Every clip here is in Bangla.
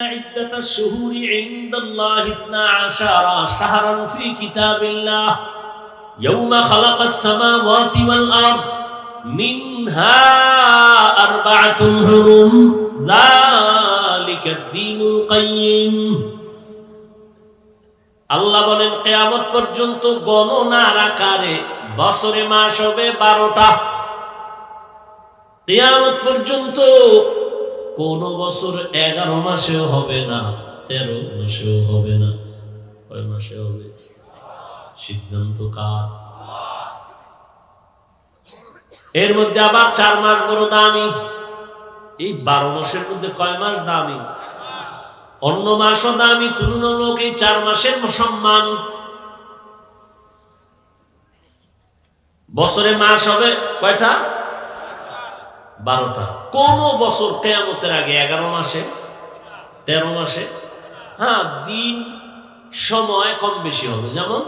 عدة الشهور عند الله اثنا عشر شهرا في كتاب الله يوم خلق السماوات والأرض منها أربعة حرم ذلك الدين القيم আল্লাহ বলেন কেয়ামত পর্যন্ত গণনার আকারে বছরে মাস হবে বারোটা কেয়ামত পর্যন্ত কোন বছর এগারো মাসেও হবে না, তেরো মাসেও হবে না। কয় মাসে হবে? সিদ্ধান্ত কার? এর মধ্যে আবার চার মাস বড় দামি। এই বারো মাসের মধ্যে কয় মাস দামি? অন্য মাসও দামি, তুলনামূলক এই চার মাসের সম্মান। বছরে মাস হবে কয়টা? বারোটা। কোন বছর কেয়ামতের আগে এগারো মাসে, তেরো মাসে হ্যাঁ দিন সময় কম বেশি হবে। যেমন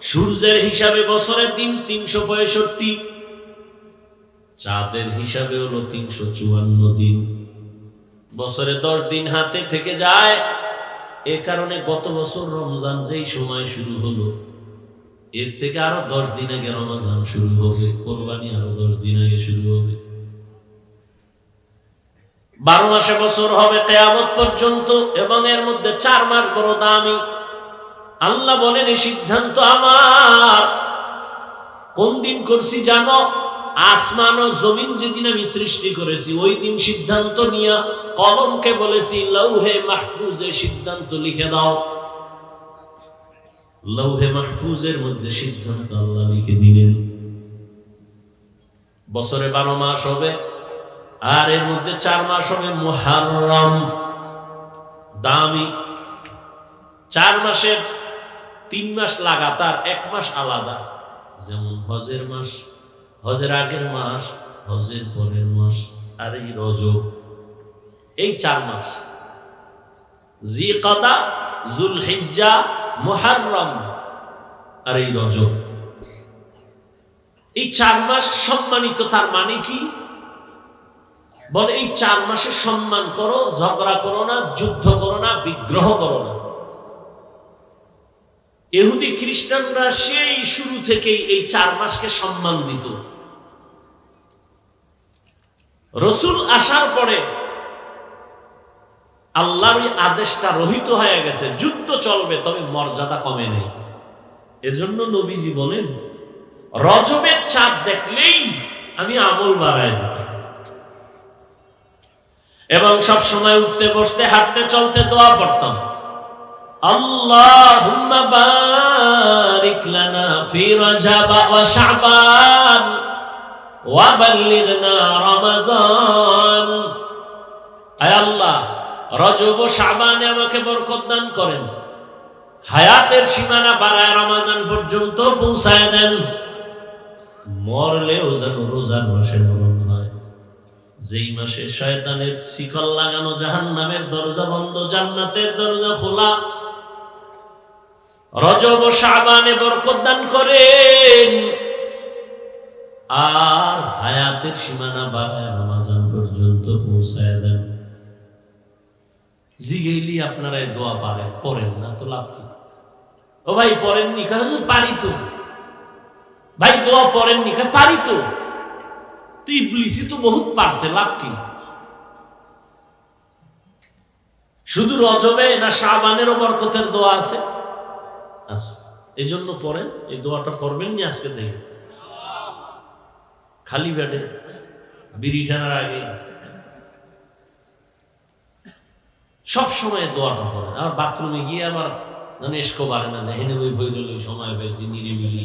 সূর্যের হিসাবে বছরের দিন তিনশো পঁয়ষট্টি, চাঁদের হিসাবে হলো তিনশো চুয়ান্ন দিন। বছরে দশ দিন হাতে থেকে যায়। এ কারণে গত বছর রমজান যেই সময় শুরু হলো, এর থেকে আরও দশ দিন আগে রমজান শুরু হবে। কোরবানি আরও দশ দিন আগে শুরু হবে। বারো মাসে বছর হবে কেয়ামত পর্যন্ত এবং এর মধ্যে চার মাস বড় দামি। আল্লাহ বলেন, এই সিদ্ধান্ত আমার। কোন দিন করছি জানো? আসমান ও জমিন যেদিন আমি সৃষ্টি করেছি, ওই দিন সিদ্ধান্ত নিয়ে কলমকে বলেছি, লৌহে মাহফুজে সিদ্ধান্ত লিখে দাও। লৌহে মাহফুজের মধ্যে সিদ্ধান্ত আল্লাহ লিখে দিলেন। বছরে বারো মাস হবে আর এর মধ্যে চার মাস হবে মুহাররম। দামি। চার মাসের তিন মাস লাগাতার, এক মাস আলাদা। যেমন হজের মাস, হজের আগের মাস, হজের পরের মাস, আর এই রজব। এই চার মাস। জি কাদা জুল হিজ্জা মুহাররম, আর এই রজব। এই চার মাস সম্মানিত, তার মানে কি? বলে, এই চার মাসে সম্মান করো, ঝগড়া করো না, যুদ্ধ করো না, বিগ্রহ করো না। এহুদি খ্রিস্টানরা সেই শুরু থেকেই এই চার মাসকে সম্মান দিত। রসুল আসার পরে আল্লাহর আদেশটা রহিত হয়ে গেছে, যুদ্ধ চলবে, তবে মর্যাদা কমে নেই। এজন্য নবীজি বলেন, রজবের চাঁদ দেখলেই আমি আমল বাড়ায় দিতাম। এবং সব সময় উঠতে, বসতে, হাঁটতে, চলতে দোয়া পড়তাম। আল্লাহুম্মা বারিক লানা ফি রাজাব ওয়া শাবান ওয়া বাল্লিগনা রমাজান। আয় আল্লাহ, রজব ও শাবানে আমাকে বরকত দান করেন। হায়াতের সীমানা বাড়ায় রমাজান পর্যন্ত পৌঁছায় দেন। মরলেও যেন রোজার মাসে মরণ যেই মাসে শয়তানের শিকল লাগানো জাহান নামের দরজা বন্ধ, জান্নাতের দরজা খোলা। রজব সাবানে বরকত দান করেন। আর হায়াতের সীমানা বাড়ায় রমাজান পর্যন্ত পৌঁছায় দেন। জিগেইলি আপনারা দোয়া পারেন, পড়েন না তো লাভ? ও ভাই, পড়েননি কারণ পারি তো। ভাই, দোয়া পড়েননি কারণ পারি তো। তো ইবলিসি তো বহুত পারছে, লাভ কি? শুধু রজবে না বরকতের দোয়া আছে? এই জন্য এই দোয়াটা আজকে খালি ব্যাটে বিড়ি টানার আগে। সব সময় দোয়াটা পড়েন। আর বাথরুমে গিয়ে আবার মানে এসকো বাড়ে না যে, হেনে বই বই সময় পেয়েছি, নিরিবিলি।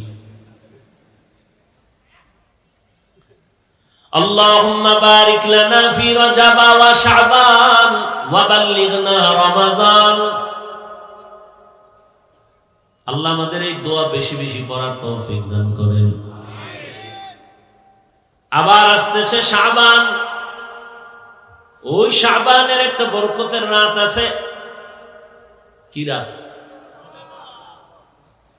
اللهم بارك لنا في رجب وشعبان وبلغنا رمضان আল্লাহ আমাদের এই দোয়া বেশি বেশি করার তৌফিক দান করেন আবার আসতেছে শাবান ওই শাবানের একটা বরকতের রাত আছে কি রাত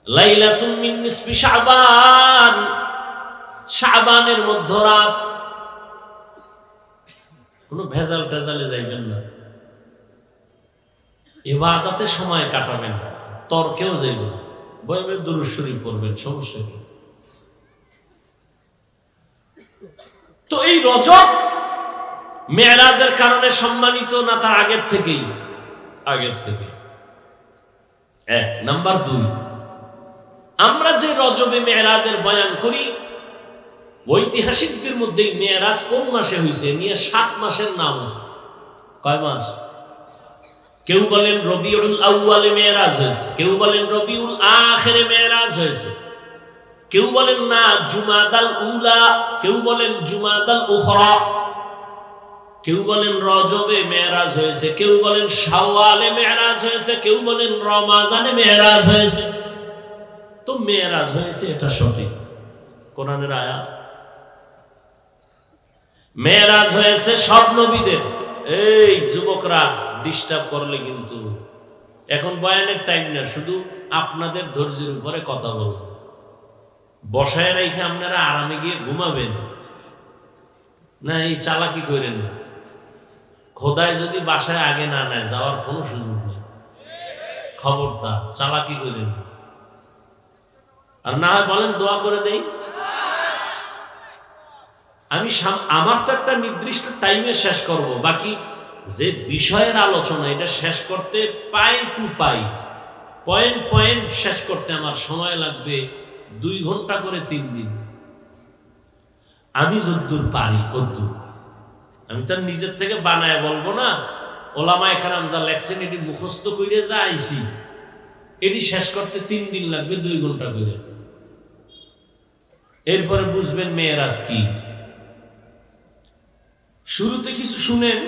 লাইলাতুম মিন নিসফি শাবান শাবানের মধ্যরাত কোনো ভেজাল টেজালে যাইবেন না। এবাদাতে সময় কাটাবেন, তর্কেও যাইব না। বয়বে দুরুশ্বরী পড়বেন, সমস্যা কি? তো এই রজব মেয়েরাজের কারণে সম্মানিত না তার আগের থেকেই? আগের থেকে এক, নাম্বার দুই, আমরা যে রজবে মেয়েরাজের বয়ান করি ঐতিহাসিকদের মধ্যে মেয়েরাজ কোন মাসে হয়েছে নিয়ে সাত মাসের নাম আছে। কয় মাস? কেউ বলেন রবিউল আউয়ালে মেয়েরাজ হয়েছে। কেউ বলেন রবিউল আখেরে মেয়েরাজ হয়েছে। কেউ বলেন না জুমাদাল উলা। কেউ বলেন জুমাদাল উখরা। কেউ বলেন রজবে মেয়েরাজ হয়েছে। কেউ বলেন শাওয়ালে মেয়েরাজ হয়েছে। কেউ বলেন রমাজানে মেয়েরাজ হয়েছে। তো মেয়েরাজ হয়েছে এটা সঠিক। কোরআনের আয়াত? মেয়েরাজ হয়েছে সব নবীদের। এই যুবকরা ডিস্টার্ব করলে কিন্তু এখন বয়ানের টাইম না শুধু আপনাদের ধৈর্যের উপরে কথা বলব বসায় রেখে আপনারা আরামে গিয়ে ঘুমাবেন। না, এই চালাকি করেন না। খোদায় যদি বাসায় আগে না নেয়, যাওয়ার কোনো সুযোগ নেই। খবরদার, চালাকি করেন। আর না হয় বলেন, দোয়া করে দেই। আমি আমার তো একটা নির্দিষ্ট টাইমে শেষ করব, বাকি যে বিষয়ের আলোচনা, এটা শেষ করতে পাই টু পাই। পয়েন্ট পয়েন্ট শেষ করতে আমার সময় লাগবে দুই ঘণ্টা করে তিন দিন। আমি যদ্দূর পারি কদ্দূর আমি তো আর নিজের থেকে বানায় বলব না ওলামা এখানে যা লেখছেন, এটি মুখস্থ করে যা আইসি এটি শেষ করতে তিন দিন লাগবে দুই ঘণ্টা করে। এরপরে বুঝবেন মেয়েরাজ কি। শুরুতে কিছু শুনেন,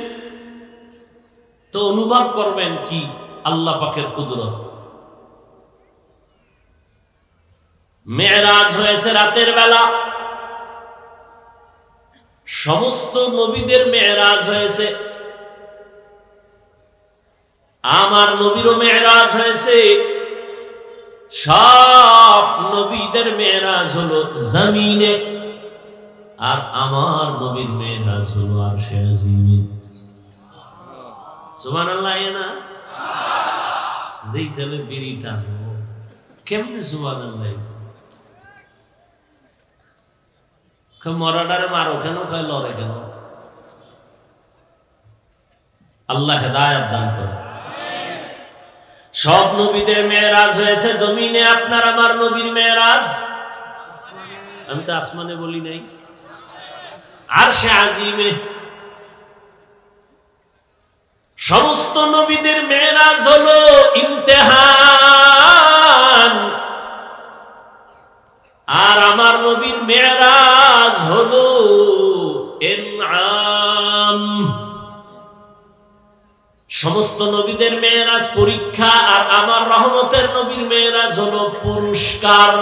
তো অনুভব করবেন কি? আল্লাহ পাকের কুদরত। মেয়েরাজ হয়েছে রাতের বেলা। সমস্ত নবীদের মেয়েরাজ হয়েছে। আমার নবীরও মেয়েরাজ হয়েছে। সব নবীদের মেয়েরাজ হলো জমিনে। আর আমার নবীর মেয়েরাজ হলো আর সে আজিমে সুমান আল্লাহ না? যেই বিড়ি কেমনে সুমান আল্লাহ মরাডারে মারো কেন? কয়, লড়ে কেন? আল্লাহ হেদায়াত দান সব নবীদের মেয়েরাজ হয়েছে জমিনে, আপনার আমার নবীর মেয়েরাজ? আমি তো আসমানে বলি নাই। আর সে আজিমে। সমস্ত নবীদের মেয়েরাজ হলো ইমতেহান। আর আমার নবীর মেয়েরাজ হলো এনআম। সমস্ত নবীদের মেয়েরাজ পরীক্ষা আর আমার রহমতের নবীর মেয়েরাজ হলো পুরস্কার।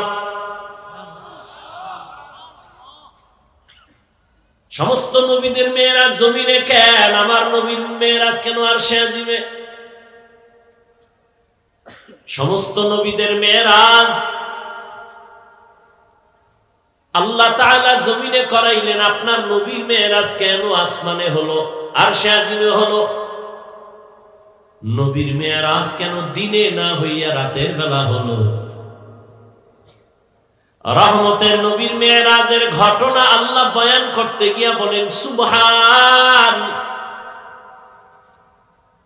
সমস্ত নবীদের মেয়েরাজ জমিনে কেন? আমার নবীর মেয়েরাজ কেন আর সে আজিমে সমস্ত নবীদের মেয়েরাজ আল্লাহ তাআলা জমিনে করাইলেন, আপনার নবীর মেয়েরাজ কেন আসমানে হলো? আর সে আজিমে হলো? নবীর মেয়েরাজ কেন দিনে না হইয়া রাতের বেলা হলো? রহমতের নবীর মেয়েরাজের ঘটনা আল্লাহ বয়ান করতে গিয়া বলেন, সুবহান।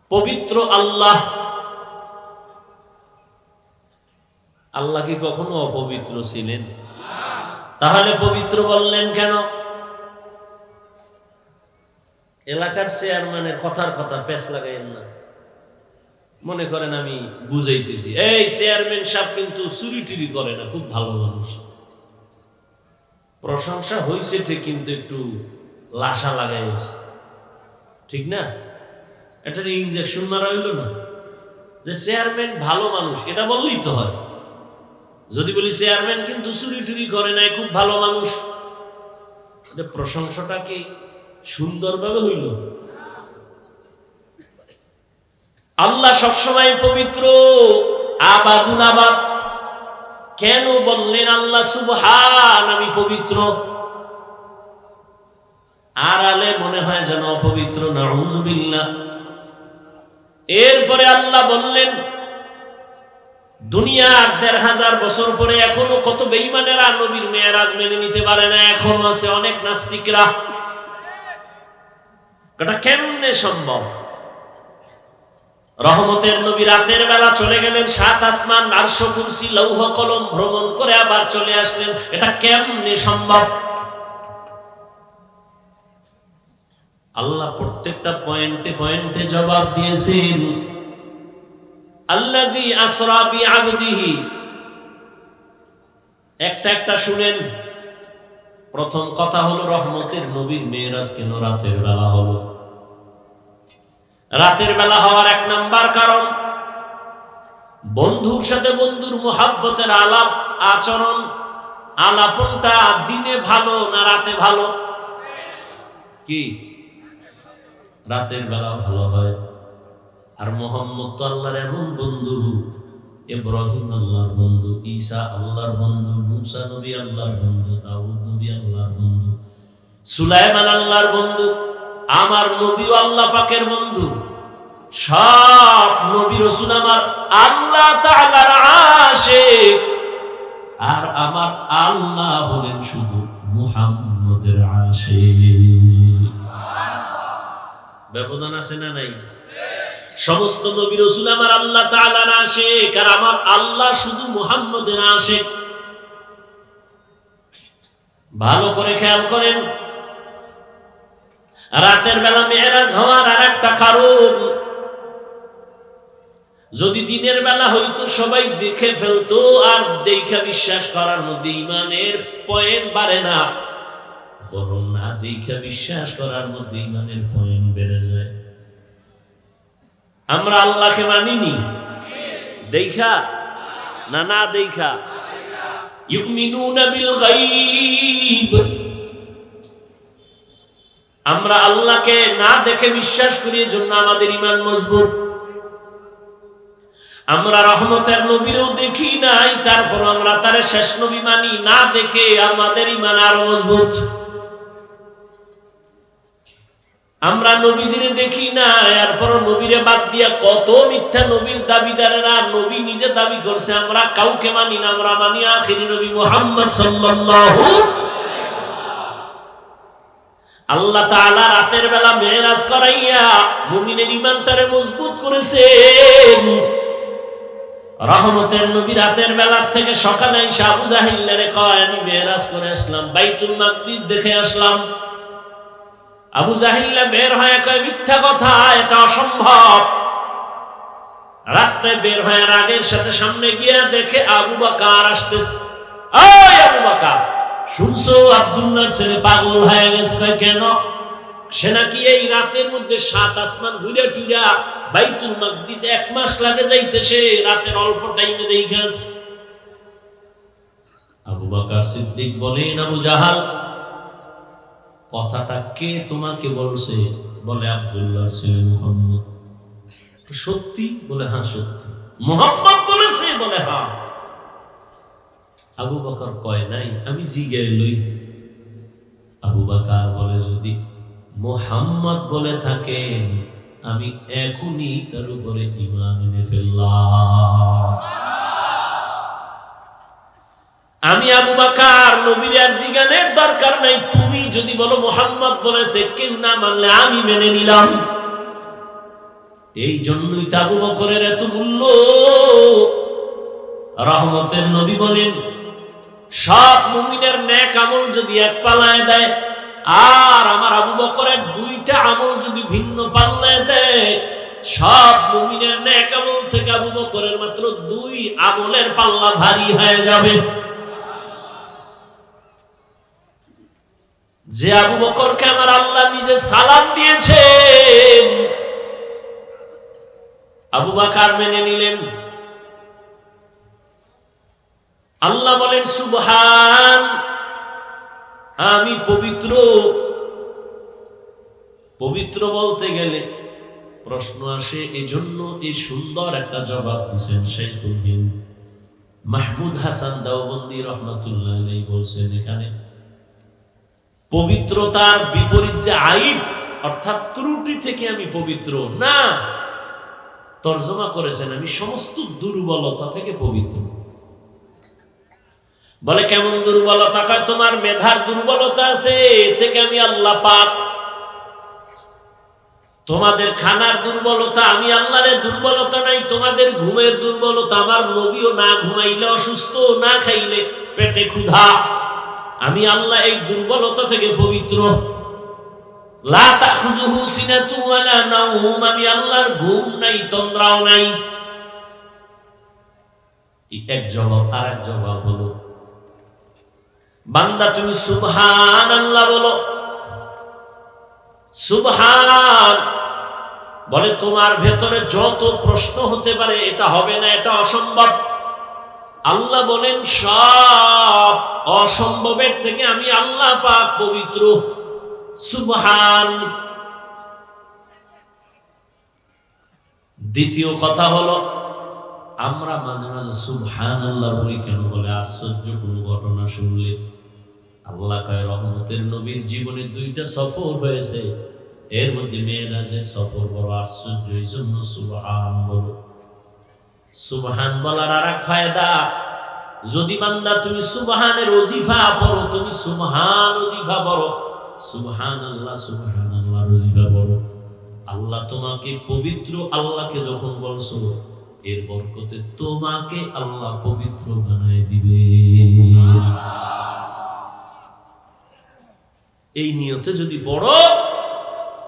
পবিত্র আল্লাহ। আল্লাহ কি কখনো অপবিত্র ছিলেন? তাহলে পবিত্র বললেন কেন? এলাকার চেয়ারম্যানের কথার কথা পেশ লাগাইন না। মনে করেন আমি বুঝাইতেছি। এই চেয়ারম্যান সাহেব কিন্তু চুরি টুরি করে না, খুব ভালো মানুষ। প্রশংসা হয়েছে ঠিক, কিন্তু একটু লাশা লাগাই হয়েছে ঠিক না? এটা ইঞ্জেকশন মারা হইল না। যে চেয়ারম্যান ভালো মানুষ, এটা বললেই তো হয়। যদি বলি চেয়ারম্যান কিন্তু চুরি টুরি করে নাই, খুব ভালো মানুষ। প্রশংসাটা কি সুন্দরভাবে হইল? আল্লাহ সবসময় পবিত্র আবাদুল আবাদ। কেন বললেন আল্লাহ সুবহান, আমি পবিত্র? আড়ালে মনে হয় যেন অপবিত্র, নাউজুবিল্লাহ। এরপরে আল্লাহ বললেন, দুনিয়ার দেড় হাজার বছর পরে এখনও কত বেইমানেরা নবীর মেয়েরাজ মেনে নিতে পারে না, এখনও আছে অনেক নাস্তিকরা। কেমনে সম্ভব? রহমতের নবী রাতের বেলা চলে গেলেন, সাত আসমান, আরশ কুরসি, লৌহ কলম ভ্রমণ করে আবার চলে আসলেন। এটা কেমনে সম্ভব? আল্লাহ প্রত্যেকটা পয়েন্টে পয়েন্টে জবাব দিয়েছেন, আল্লাযী আসরা বিআবদিহি। একটা একটা শুনেন। প্রথম কথা হলো, রহমতের নবীর মেয়েরাজ কেন রাতের বেলা হলো। রাতের বেলা হওয়ার এক নাম্বার কারণ, বন্ধুর সাথে বন্ধুর মোহাব্বতের আলাপ, আচরণ, আলাপনটা দিনে ভালো না রাতে ভালো? কি? রাতের বেলা ভালো হয়। আর মোহাম্মদ তো আল্লাহর এমন বন্ধু, ইব্রাহিম আল্লাহর বন্ধু, ঈসা আল্লাহর বন্ধু, মুসা নবী আল্লাহর বন্ধু, দাউদ নবী আল্লাহর বন্ধু, সুলাইমান আল্লাহর বন্ধু আমার নবীও আল্লাহ পাকের বন্ধু। সব নবী রসুল আমার আল্লাহ তাআলার আশিক। আর আমার আল্লাহ হলেন শুধু মুহাম্মদের আশিক। ব্যবধান আছে না নাই? সমস্ত নবী রসুল আমার আল্লাহ তাআলার আশিক, আর আমার আল্লাহ শুধু মুহাম্মদের আশিক। ভালো করে খেয়াল করেন। রাতের বেলা মেয়েরাজ হওয়ার আর একটা কারণ, যদি দিনের বেলা হইতো সবাই দেখে ফেলতো আর দেখা বিশ্বাস করার মধ্যে ইমানের পয়েন্ট বাড়ে না, বরং না দেখা বিশ্বাস করার মধ্যে ইমানের পয়েন্ট বেড়ে যায়। আমরা আল্লাহকে মানিনি? দেখা না না দেখা? বিল গাইব আমরা আল্লাহকে না দেখে বিশ্বাস করি, এজন্য আমাদের ইমান মজবুত। আমরা রহমতের নবীরও দেখি নাই তারপর আমরা তার শেষ নবী মানি, না দেখে আমাদের ইমান আরও মজবুত। আমরা নবীজিরে দেখি না এরপর নবীরে বাদ দিয়া কত মিথ্যা নবীর দাবিদারেরা নবী নিজে দাবি করছে, আমরা কাউকে মানি না, আমরা মানি আখিরি নবী মুহাম্মদ সাল্লাল্লাহু আল্লাহ তাআলা রাতের বেলা মেরাজ করাইয়া মুমিনের ইমানটারে মজবুত করেছেন। রহমতের নবী রাতের বেলা থেকে সকালে আবু জাহিল্লারে কয়, আমি মেরাজ করে আসলাম, বাইতুল মাকদিস দেখে আসলাম। আবু জাহিল্লা বের হয়ে কয়, মিথ্যা কথা, এটা অসম্ভব। রাস্তায় বের হয়ে রাগের সাথে সামনে গিয়ে দেখে আবু বাকার আসতেছে। ওই আবু বাকার শুনছো? আব্দুল্লাহর ছেলে পাগল হয়ে গেছে। কেন? সে নাকি এই রাতের মধ্যে সাত আসমান ঘুরে টুরা বাইতুল মাকদিস এক মাস লাগে যাইতেছে, রাতের অল্প টাইমে দেখাস আবু বাকার সিদ্দিক বলেন, আবু জাহাল, কথাটা কে তোমাকে বলছে? বলে আব্দুল্লাহ ছেলে মোহাম্মদ। সত্যি? বলে হ্যাঁ সত্যি। মোহাম্মদ বলেছে, বলে হ্যাঁ। আবু বকর কয়, নাই, আমি জিগে লই। আবু বাকার বলে, যদি মোহাম্মদ বলে থাকেন, আমি এখনই তার উপরে ইমান এনে ফেললাম। আমি আবু বাকার, নবীর আর জিগানের দরকার নাই। তুমি যদি বলো মোহাম্মদ বলেছে, কেউ না মানলে আমি মেনে নিলাম। এই জন্যই তাবু বকরের এত মূল্য। রহমতের নবী বলেন সব মুমিনের ন্যাক আমল যদি এক পালায় দেয়, আর আমার আবু বকরের দুইটা আমল যদি ভিন্ন পাল্লায় দেয়, সব মুমিনের ন্যাক আমল থেকে আবু বকরের মাত্র দুই আমলের পাল্লা ভারী হয়ে যাবে। যে আবু বকরকে আমার আল্লাহ নিজে সালাম দিয়েছেন, আবু বাকার মেনে নিলেন। আল্লাহ বলেন, সুবহান। আমি পবিত্র। পবিত্র বলতে গেলে প্রশ্ন আসে, এজন্য এই সুন্দর একটা জবাব দিচ্ছেন শেখুল হিন্দ। মাহমুদ হাসান দাওবন্দি রহমতুল্লাহ বলছেন এখানে, পবিত্রতার বিপরীত যে আইব অর্থাৎ ত্রুটি থেকে আমি পবিত্র না। তর্জমা করেছেন, আমি সমস্ত দুর্বলতা থেকে পবিত্র। বলে, কেমন দুর্বলতা? কয়, তোমার মেধার দুর্বলতা আছে থেকে আমি আল্লাহ পাক? তোমাদের খানার দুর্বলতা, আমি আল্লাহরের দুর্বলতা নাই, তোমাদের ঘুমের দুর্বলতা, আমার নবীও না ঘুমাইলে অসুস্থ, না খাইলে পেটে ক্ষুধা। আমি আল্লাহ এই দুর্বলতা থেকে পবিত্র। আমি আল্লাহর ঘুম নাই, তন্দ্রাও নাই। এক জবাব আর এক জবাব হলো বান্দা, তুমি সুবহান আল্লাহ বলো। সুবহান বলে, তোমার ভেতরে যত প্রশ্ন হতে পারে, এটা হবে না, এটা অসম্ভব। আল্লাহ বলেন, সব অসম্ভবের থেকে আমি আল্লাহ পাক পবিত্র। সুবহান। দ্বিতীয় কথা হলো, আমরা মাঝে মাঝে সুবহান আল্লাহ বলি কেন বলে আশ্চর্য কোন ঘটনা শুনলে। আল্লাহ কয়, রহমতের নবীর জীবনে দুইটা সফর হয়েছে। এর মধ্যে মেয়েরাজের সফর বড় আশ্চর্য, এই জন্য সুবহান বলো। সুবহান বলার আর এক ফায়দা, যদি বান্দা তুমি সুবহানের ওজিফা পড়ো, তুমি সুবহান ওজিফা পড়ো। সুবহান আল্লাহ সুবহান আল্লাহ ওজিফা পড়ো। আল্লাহ তোমাকে পবিত্র আল্লাহকে যখন বলছো, এর বরকতে তোমাকে আল্লাহ পবিত্র বানায় দিবে। এই নিয়তে যদি পড়ো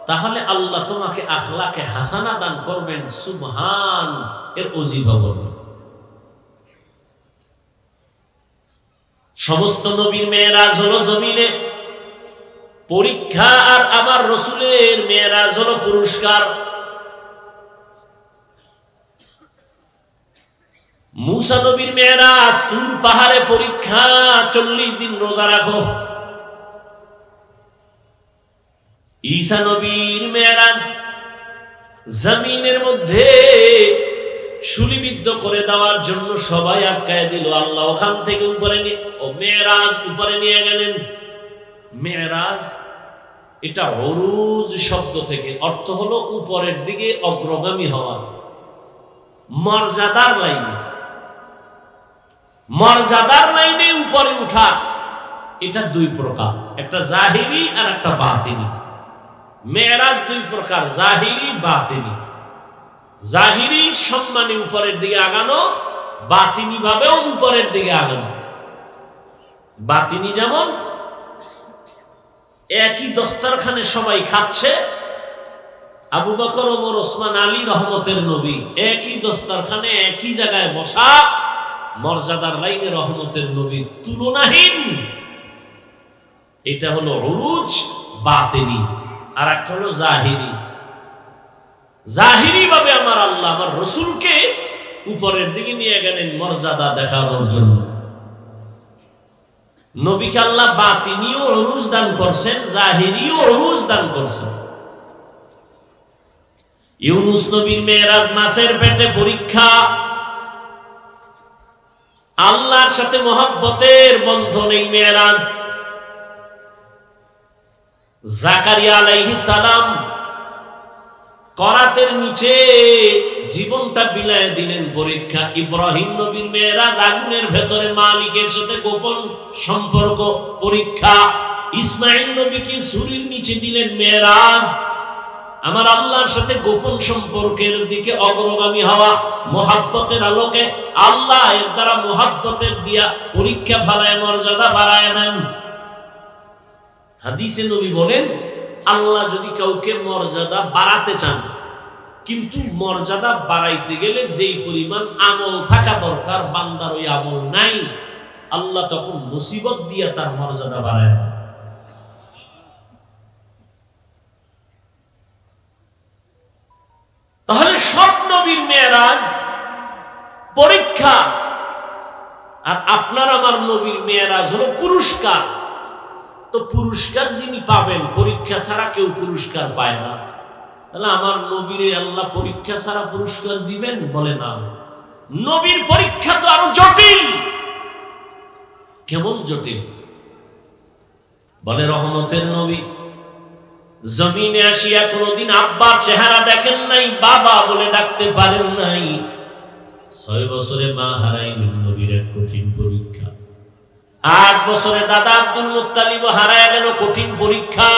তাহলে আল্লাহ তোমাকে আখলাকে হাসানা দান করবেন, সুবহান, এর অজিবা বলবেন সমস্ত নবীর মেয়েরাজ হলো জমিনে। পরীক্ষা আর আমার রসুলের মেয়েরাজ হলো পুরস্কার। মুসা নবীর মেয়েরাজ তুর পাহাড়ে পরীক্ষা, চল্লিশ দিন রোজা রাখো। ঈসা নবীর মেয়েরাজ জমিনের মধ্যে সুলিবিদ্ধ করে দেওয়ার জন্য সবাই আটকায় দিল। আল্লাহ ওখান থেকে উপরে ও মেয়েরাজ উপরে নিয়ে গেলেন। মেয়েরাজ, এটা অরুজ শব্দ থেকে, অর্থ হলো উপরের দিকে অগ্রগামী হওয়া। মর্যাদার লাইনে। মর্যাদার লাইনে উপরে উঠা। এটা দুই প্রকার, একটা জাহিরি আর একটা বাতিনি। মেয়েরাজ দুই প্রকার, জাহিরি, বাতিনি। জাহিরি সম্মানী উপরের দিকে আগানো, বাতিনি ভাবেও উপরের দিকে আগানো। বাতিনি যেমন, একই দস্তারখানে সবাই খাচ্ছে, আবু বকর, ওমর, ওসমান, আলী রহমতের নবী, একই দস্তারখানে, একই জায়গায় বসা, মর্যাদার লাইনে রহমতের নবী তুলনাহীন। এটা হলো অরুজ, বাতেনি। আর একটা হলো জাহিরি। জাহিরি ভাবে আমার আল্লাহ আমার রসুলকে উপরের দিকে নিয়ে গেলেন মর্যাদা দেখানোর জন্য। নবীকে আল্লাহ বাতিনিও অরুজ দান করছেন, জাহিরিও অরুজ দান করছেন। ইউনুস নবীর মেয়েরাজ মাসের পেটে পরীক্ষা। আল্লাহর সাথে মহব্বতের বন্ধন এই মেয়েরাজ। জাকারিয়া আলাইহিস সালাম করাতের নিচে জীবনটা বিলায় দিলেন পরীক্ষা। ইব্রাহিম নবীর মেয়েরাজ আগুনের ভেতরে মালিকের সাথে গোপন সম্পর্ক পরীক্ষা। ইসমাইল নবীকে সুরির নিচে দিলেন মেয়েরাজ। আমার আল্লাহর সাথে গোপন সম্পর্কের দিকে অগ্রগামী হওয়া মোহাব্বতের আলোকে আল্লাহ এর দ্বারা মোহাব্বতের দিয়া পরীক্ষা ফালায়, মর্যাদা বাড়ায় হাদিসে নবী বলেন, আল্লাহ যদি কাউকে মর্যাদা বাড়াতে চান, কিন্তু মর্যাদা বাড়াইতে গেলে যেই পরিমাণ আমল থাকা দরকার, বান্দার ওই আমল নাই, আল্লাহ তখন মুসিবত দিয়া তার মর্যাদা বাড়ায় তাহলে সব নবীর মেয়েরাজ পরীক্ষা, আর আপনার আমার নবীর মেয়েরাজ হলো পুরস্কার। তো পুরস্কার যিনি পাবেন, পরীক্ষা ছাড়া কেউ পুরস্কার পায় না। তাহলে আমার নবীরে আল্লাহ পরীক্ষা ছাড়া পুরস্কার দিবেন বলে না। নবীর পরীক্ষা তো আরও জটিল। কেমন জটিল? বলে রহমতের নবী, জমিনে আসিয়া কোনোদিন আব্বার চেহারা দেখেন নাই, বাবা বলে ডাকতে পারেন নাই। ছয় বছরে মা হারাইলেন নবীর এক কঠিন পরীক্ষা। আট বছরে দাদা আব্দুল মুত্তালিব হারায় গেল কঠিন পরীক্ষা।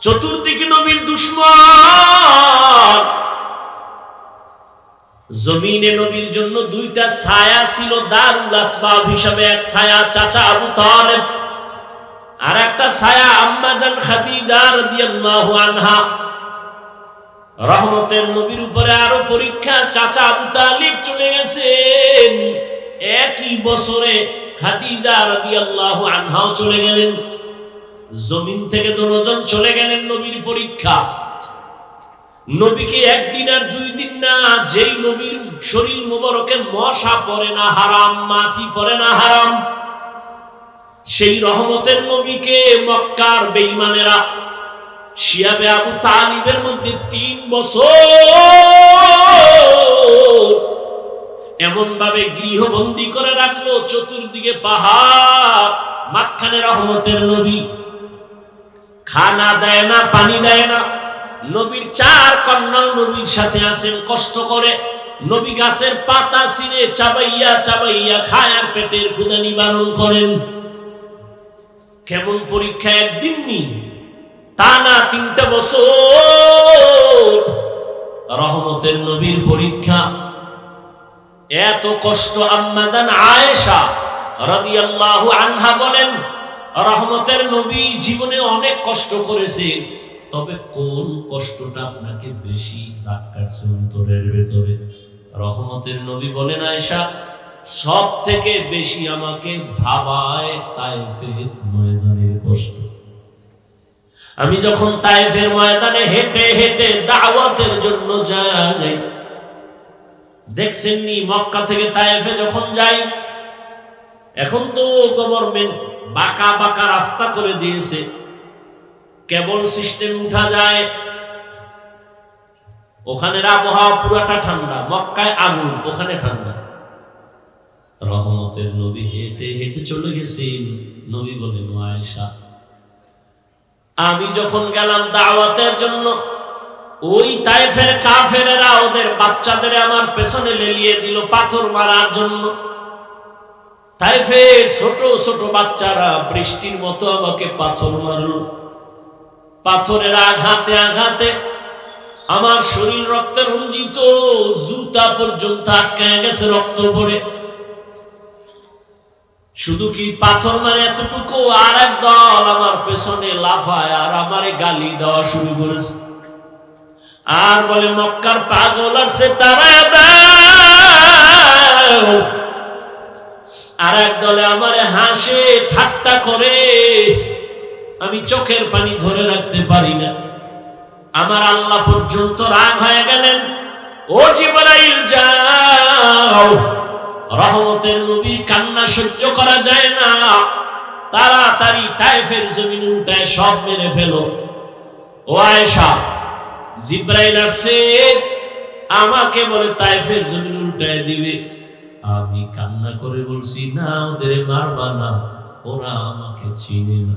চতুর্দিকে নবীর দুশ্মন। জমিনে নবীর জন্য দুইটা ছায়া ছিল দারুল আসবাব হিসাবে, এক ছায়া চাচা আবু তালেব, আর একটা ছায়া আম্মাজান খাদিজা রাদিয়াল্লাহু আনহা। রহমতের নবীর উপরে আরও পরীক্ষা, চাচা আবু তালিব চলে গেছেন। একই বছরে খাদিজা রাদিয়াল্লাহু আনহাও চলে গেলেন। জমিন থেকে দুজন চলে গেলেন নবীর পরীক্ষা। নবীকে একদিন আর দুই দিন না, যেই নবীর শরীর মোবারকে মশা পড়ে না হারাম মাসি পড়ে না হারাম, সেই রহমতের নবীকে মক্কার বেঈমানেরা, শিয়াবে আবু তালিবের মধ্যে তিন বছর এমন ভাবে গৃহবন্দী করে রাখল চতুর্দিকে পাহাড়, মাঝখানে রহমতের নবী। খানা দেয় না, পানি দেয় না। নবীর চার কন্যাও নবীর সাথে আসেন, কষ্ট করে। নবী গাছের পাতা ছিঁড়ে চাবাইয়া চাবাইয়া খায় আর পেটের ক্ষুদা নিবারণ করেন। কেমন পরীক্ষা একদিন নি? তা না তিনটা বছর। রহমতের নবীর পরীক্ষা। এত কষ্ট আম্মাজান আয়েশা রাদিয়াল্লাহু আনহা বলেন, রহমতের নবী জীবনে অনেক কষ্ট করেছে, তবে কোন কষ্টটা আপনাকে বেশি দাগ কাটছে অন্তরের ভেতরে? রহমতের নবী বলেন, আয়েশা সব থেকে বেশি আমাকে ভাবায় তাইফের ময়দানের কষ্ট। আমি যখন তাইফের ময়দানে হেঁটে হেঁটে দাওয়াতের জন্য যাই দেখছেননি মক্কা থেকে তাইফে যখন যাই, এখন তো গভর্নমেন্ট বাঁকা বাঁকা রাস্তা করে দিয়েছে। কেবল সিস্টেম উঠা যায়, ওখানের আবহাওয়া পুরাটা ঠান্ডা, মক্কায় আগুন, ওখানে ঠান্ডা। রহমতের নবী হেঁটে হেঁটে চলে গেছেন, নবী বলেন, "ও আয়েশা, আমি যখন গেলাম দাওয়াতের জন্য ওই তাইফের কাফেরেরা ওদের বাচ্চাদের আমার পেছনে লেলিয়ে দিল পাথর মারার জন্য। তাইফের ছোট ছোট বাচ্চারা বৃষ্টির মতো আমাকে পাথর মারল। পাথরের আঘাতে আঘাতে আমার শরীর রক্তে রঞ্জিত, জুতা পর্যন্ত আটকায় গেছে রক্ত পড়ে। শুধু কি পাথর মারে এতটুকু? আর এক দল আমার পেছনে লাফায় আর আমারে গালি দেওয়া শুরু করেছে। আর বলে, মক্কার পাগল সে তারা আর এক দলে আমারে হাসে, ঠাট্টা করে। আমি চোখের পানি ধরে রাখতে পারি না। আমার আল্লাহ পর্যন্ত রাগ হয়ে গেলেন। ও জিবরাইল, যাও। রহমতের নবীর কান্না সহ্য করা যায় না। তাড়াতাড়ি তাইফের জমিনে উঠায় সব মেরে ফেলো। ও আয়েশা জিব্রাইল আসছে আমাকে বলে তাইফের জমিন উল্টায় দিবে। আমি কান্না করে বলছি, না, ওদের মারবা না, ওরা আমাকে চিনে না।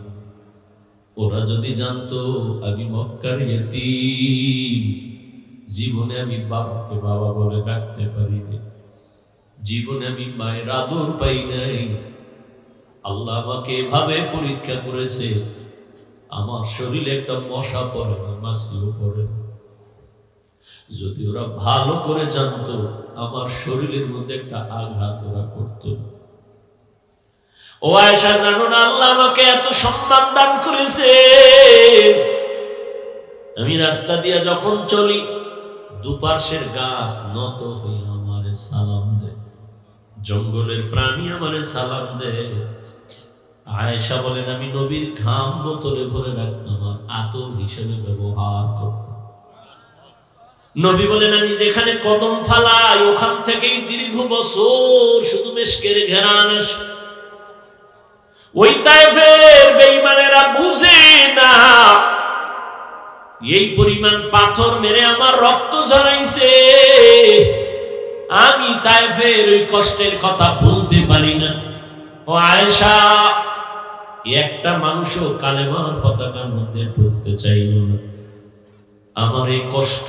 ওরা যদি জানতো, আমি মক্কার ইয়তীম, জীবনে আমি বাবাকে বাবা বলে ডাকতে পারি জীবনে আমি মায়ের আদর পাই নাই। আল্লাহ আমাকে এভাবে পরীক্ষা করেছে, আমার শরীরে একটা মশা পড়ে না মাসিও পড়ে না। যদি ওরা ভালো করে জানতো, আমার শরীরের মধ্যে একটা আঘাত ওরা করতো। ও আয়সা আল্লাহ আমাকে এত সম্মান দান করেছে। আমি রাস্তা যখন চলি গাছ নত হয়ে আমারে সালাম দেয়। জঙ্গলের প্রাণী আমারে সালাম দেয়। আয়েশা বলেন, আমি নবীর ঘাম বোতলে ভরে রাখতাম, আর আতর হিসেবে ব্যবহার করতাম। নবী বলেন, আমি যেখানে কদম ফালাই, ওখান থেকেই দীর্ঘ বছর শুধু মেশকের ঘেরান আসে। ওই তাইফের বেঈমানেরা বুঝে না, এই পরিমাণ পাথর মেরে আমার রক্ত ঝরাইছে। আমি তাইফের ওই কষ্টের কথা বলতে পারি না। ও আয়েশা একটা মানুষও কালেমার পতাকার মধ্যে ঢুকতে চাইল না। আমার এই কষ্ট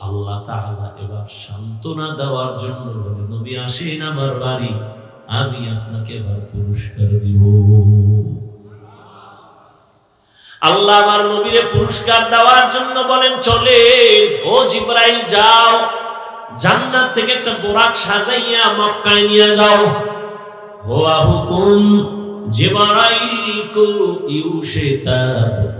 আল্লাহ তাআলা এবার সান্ত্বনা দেওয়ার জন্য বলে, নবী আসেন আমার বাড়ি, আমি আপনাকে এবার পুরস্কার দিব। আল্লাহ আমার নবীরে পুরস্কার দেওয়ার জন্য বলেন, চলে, ও জিব্রাইল, যাও। জান্নাত থেকে একটা বোরাক সাজাইয়া মক্কায় নিয়ে যাও। হুয়া হুকুম জিব্রাইল কো ইউশিতাব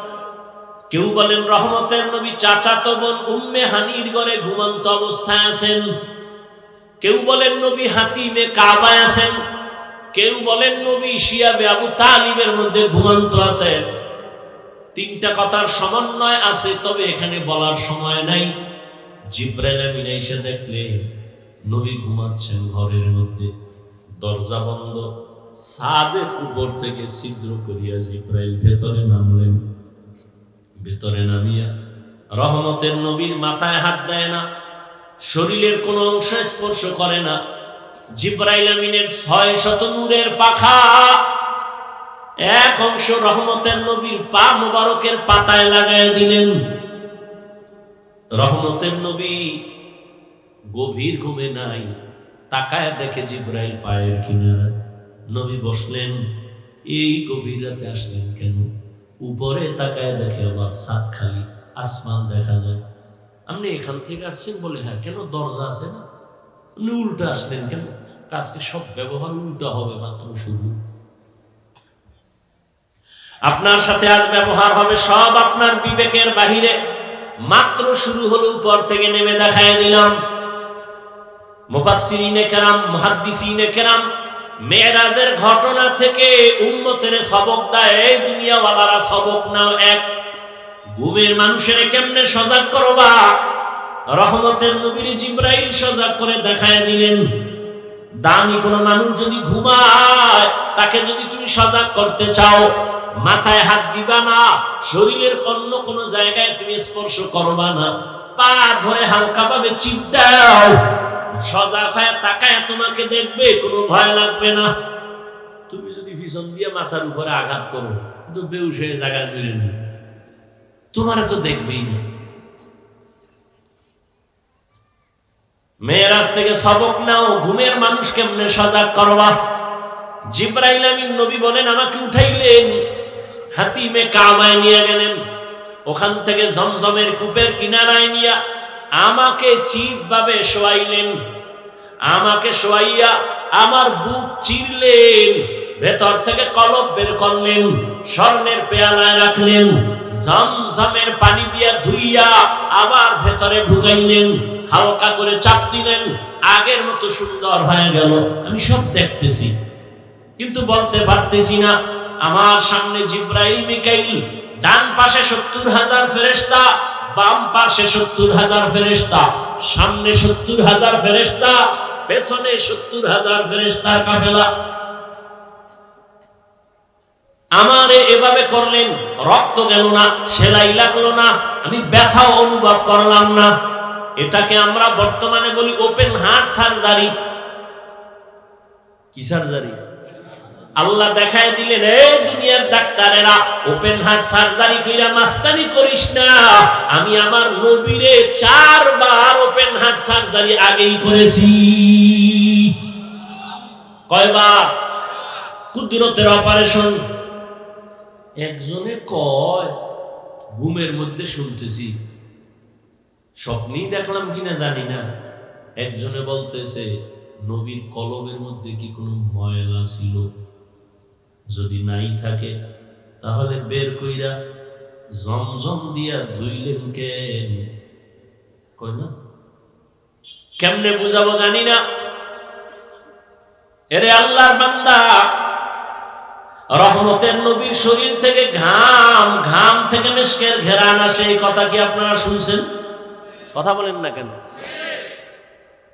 কেউ বলেন রহমতের নবী চাচাতো বোন উম্মে হানির ঘরে ঘুমন্ত অবস্থায় আছেন। কেউ বলেন নবী হাতিমে কাবায় আছেন। কেউ বলেন নবী শিয়াবে আবু তালিবের মধ্যে ঘুমন্ত আছেন। তিনটা কথার সমন্বয় আছে, তবে এখানে বলার সময় নাই। জিব্রাইল আমিন এসে দেখলে নবী ঘুমাচ্ছেন ঘরের মধ্যে। দরজা বন্ধ। সাদের উপর থেকে ছিদ্র করিয়া জিব্রাইল ভেতরে নামলেন। ভেতরে নামিয়া রহমতের নবীর মাথায় হাত দেয় না, শরীরের কোন অংশ স্পর্শ করে না। জিব্রাইল আমিনের ছয় শত নূরের পাখা, এক অংশ রহমতের নবীর পা মোবারকের পাতায় লাগায় দিলেন। রহমতের নবী গভীর ঘুমে নাই, তাকায় দেখে জিব্রাইল পায়ের কিনারা নবী বসলেন, এই গভীর রাতে আসলেন কেন? উপরে তাকায় দেখে আবার সাত খালি, আসমান দেখা যায়। আপনি এখান থেকে আসছেন বলে হ্যাঁ কেন দরজা আছে না? আপনি উল্টা আসলেন কেন? আজকে সব ব্যবহার উল্টা হবে মাত্র শুরু আপনার সাথে আজ ব্যবহার হবে সব আপনার বিবেকের বাহিরে। মাত্র শুরু হলো, উপর থেকে নেমে দেখায় দিলাম। মুফাসসিরিনে কেরাম, মুহাদ্দিসিনে কেরাম মেয়েরাজের ঘটনা থেকে উম্মতের সবক দেয়, এই দুনিয়াওয়ালারা সবক নাও এক। ঘুমের মানুষের কেমনে সজাগ করবা? রহমতের নবীর জিব্রাইল সজাগ করে দেখায় দিলেন, দামি কোন মানুষ যদি ঘুমায়, তাকে যদি তুমি সজাগ করতে চাও, মাথায় হাত দিবা না, শরীরের অন্য কোন জায়গায় তুমি স্পর্শ করবা না, পা ধরে হালকা ভাবে চিপ দাও। সজাগ হয়ে তাকায়, তোমাকে দেখবে, কোনো ভয় লাগবে না। তুমি যদি ভীষণ দিয়ে মাথার উপরে আঘাত করো, তো বেউস হয়ে জায়গায় বেড়ে যাবে। তোমার তো দেখবেই না। মেয়েরাজ থেকে সবক নাও, ঘুমের মানুষ কেমনে সজাগ করবা? জিব্রাইল আমিন নবী বলেন, আমাকে উঠাইলেন, হাতিমে কাবায় নিয়ে গেলেন। ওখান থেকে জমজমের কূপের কিনারায় নিয়ে আমাকে চিপ ভাবে শোয়াইলেন, আমাকে শোয়াইয়া আমার বুক চিরলেন, ভেতর থেকে কলব বের করলেন, স্বর্ণের পেয়ালায় রাখলেন জমজমের পানি দিয়া ধুইয়া আবার ভেতরে ঢুকাইলেন, হালকা করে চাপ দিলেন, আগের মতো সুন্দর হয়ে গেল। আমি সব দেখতেছি, কিন্তু বলতে পারতেছি না, আমার সামনে জিব্রাইল, মিকাইল, ডান পাশে সত্তর হাজার ফেরেস্তা বাম পাশে সত্তর হাজার ফেরেস্তা সামনে সত্তর হাজার ফেরেস্তা পেছনে সত্তর হাজার ফেরেস্তার কাফেলা। আমারে এভাবে করলেন, রক্ত গেল না, সেলাই লাগল না, আমি ব্যথা অনুভব করলাম না। এটাকে আমরা বর্তমানে বলি ওপেন হার্ট সার্জারি কি সার্জারি আল্লাহ দেখায় দিলেন এই দুনিয়ার ডাক্তারেরা ওপেন হার্ট সার্জারি কইরা মাস্তানি করিস না। আমি আমার নবীরে চারবার ওপেন হার্ট সার্জারি আগেই করেছি। কয়বার? কুদরতের অপারেশন। একজনে কয়, ঘুমের মধ্যে শুনতেছি। স্বপ্নেই দেখলাম কিনা জানি না। একজনে বলতেছে, নবীর কলবের মধ্যে কি কোনো ময়লা ছিল? যদি নাই থাকে, তাহলে বের কইরা জমজম দিয়া ধুইলেন কেন? কই না? কেমনে বুঝাবো জানি না। এরে আল্লাহর বান্দা, রহমতের নবীর শরীর থেকে ঘাম ঘাম থেকে মেশকের ঘেরান আসে, এই কথা কি আপনারা শুনছেন? কথা বলেন না কেন?